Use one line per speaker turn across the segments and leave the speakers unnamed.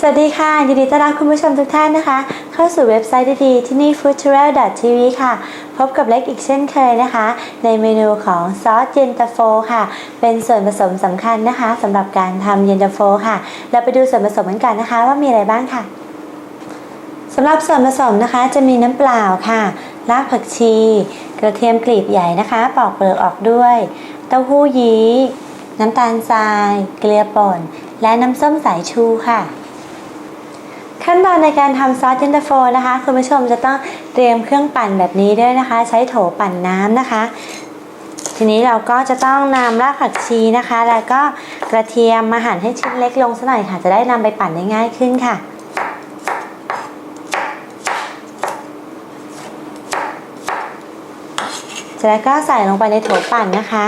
สวัสดีค่ะ ยินดีต้อนรับคุณผู้ชมทุกท่านนะคะ เข้าสู่เว็บไซต์ดีๆที่นี่ foodtravel.tv ค่ะ พบกับเล็กอีกเช่นเคยนะคะ ในเมนูของซอสเย็นตาโฟค่ะ เป็นส่วนผสมสำคัญนะคะสำหรับการทำเย็นตาโฟค่ะ เราไปดูส่วนผสมกันก่อนนะคะ ว่ามีอะไรบ้างค่ะสำหรับส่วนผสมนะคะ จะมีน้ำเปล่าค่ะรากผักชี กระเทียมกลีบใหญ่นะคะ ปอกเปลือกออกด้วย เต้าหู้ยี้ น้ำตาลทราย เกลือป่น และน้ำส้มสายชูค่ะ ขั้นตอนในการทำซอสเย็นตาโฟนะคะ คุณผู้ชมจะต้องเตรียมเครื่องปั่นแบบนี้ด้วยนะคะ ใช้โถปั่นน้ำนะคะ ทีนี้เราก็จะต้องนำรากผักชีนะคะ แล้วก็กระเทียมมาหั่นให้ชิ้นเล็กลงสักหน่อยค่ะ จะได้นำไปปั่นได้ง่ายขึ้นค่ะแล้วก็ใส่ลงไปในโถปั่นนะคะ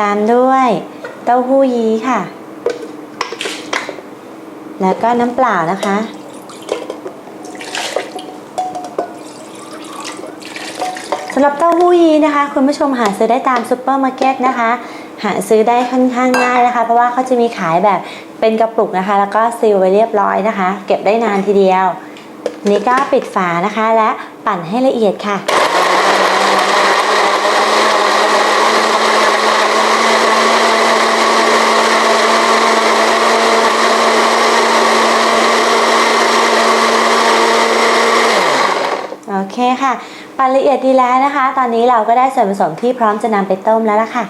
ตามด้วยเต้าหู้ยี้ค่ะ แล้วก็น้ำเปล่านะคะ สำหรับเต้าหู้ยี้นะคะ คุณผู้ชมหาซื้อได้ตามซูเปอร์มาร์เก็ตนะคะ หาซื้อได้ค่อนข้างง่ายนะคะ เพราะว่าเขาจะมีขายแบบเป็นกระปุกนะคะ แล้วก็ซีลไว้เรียบร้อยนะคะ เก็บได้นานทีเดียวนนี้ก็ปิดฝานะคะและปั่นให้ละเอียดค่ะ เคค่ะ ปั่นละเอียดดีแล้วนะคะ ตอนนี้เราก็ได้ส่วนผสมที่พร้อมจะนำไปต้มแล้วล่ะค่ะ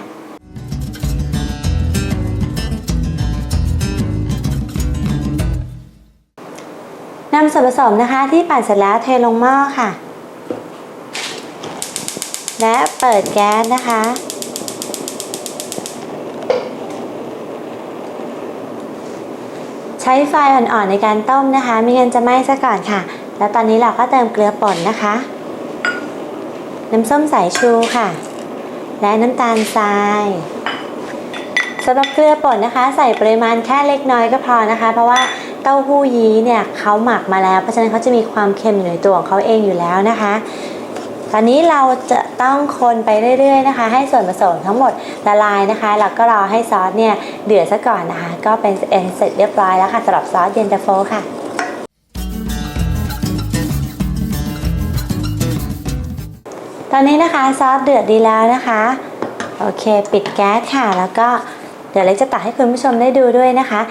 นำส่วนผสมนะคะที่ปั่นเสร็จแล้วเทลงหม้อค่ะ และเปิดแก๊สนะคะ ช้ไฟอ่อนๆในการต้มนะคะ ไม่งั้นจะไหม้ซะก่อนค่ะ แล้วตอนนี้เราก็เติมเกลือป่นนะคะ น้ำส้มสายชูค่ะ และน้ำตาลทรายสำหรับเกลือป่นนะคะ ใส่ปริมาณแค่เล็กน้อยก็พอนะคะ เพราะว่าเต้าหู้ยี้เนี่ยเขาหมักมาแล้ว เพราะฉะนั้นเขาจะมีความเค็มอยู่ในตัวของเขาเองอยู่แล้วนะคะ ตอนนี้เราจะต้องคนไปเรื่อยๆนะคะ ให้ส่วนผสมทั้งหมดละลายนะคะ แล้วก็รอให้ซอสเนี่ยเดือดซะก่อนนะคะ ก็เป็นเอ็นเสร็จเรียบร้อยแล้วค่ะสำหรับซอสเย็นตาโฟค่ะตอนนี้นะคะซอสเดือดดีแล้วนะคะ โอเค ปิดแก๊สค่ะ แล้วก็เดี๋ยวเล็กจะตักให้คุณผู้ชมได้ดูด้วยนะคะ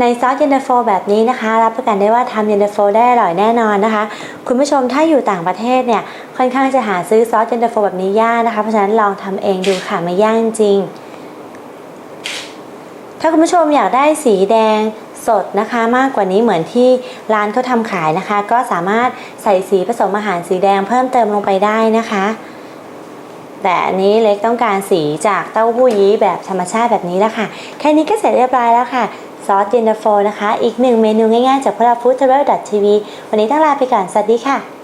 ในซอสเย็นตาโฟแบบนี้นะคะ รับประกันได้ว่าทำเย็นตาโฟได้อร่อยแน่นอนนะคะ คุณผู้ชมถ้าอยู่ต่างประเทศเนี่ยค่อนข้างจะหาซื้อซอสเย็นตาโฟแบบนี้ยากนะคะ เพราะฉะนั้นลองทำเองดูค่ะไม่ยากจริง ถ้าคุณผู้ชมอยากได้สีแดงสดนะคะมากกว่านี้เหมือนที่ร้านเขาทำขายนะคะ ก็สามารถใส่สีผสมอาหารสีแดงเพิ่มเติมลงไปได้นะคะ แต่อันนี้เล็กต้องการสีจากเต้าหู้ยี้แบบธรรมชาติแบบนี้แล้วค่ะ แค่นี้ก็เสร็จเรียบร้อยแล้วค่ะ ซอสเย็นตาโฟนะคะ อีกหนึ่งเมนูง่ายๆ จากพวกเรา foodtravel.tv วันนี้ต้องลาไปก่อน สวัสดีค่ะ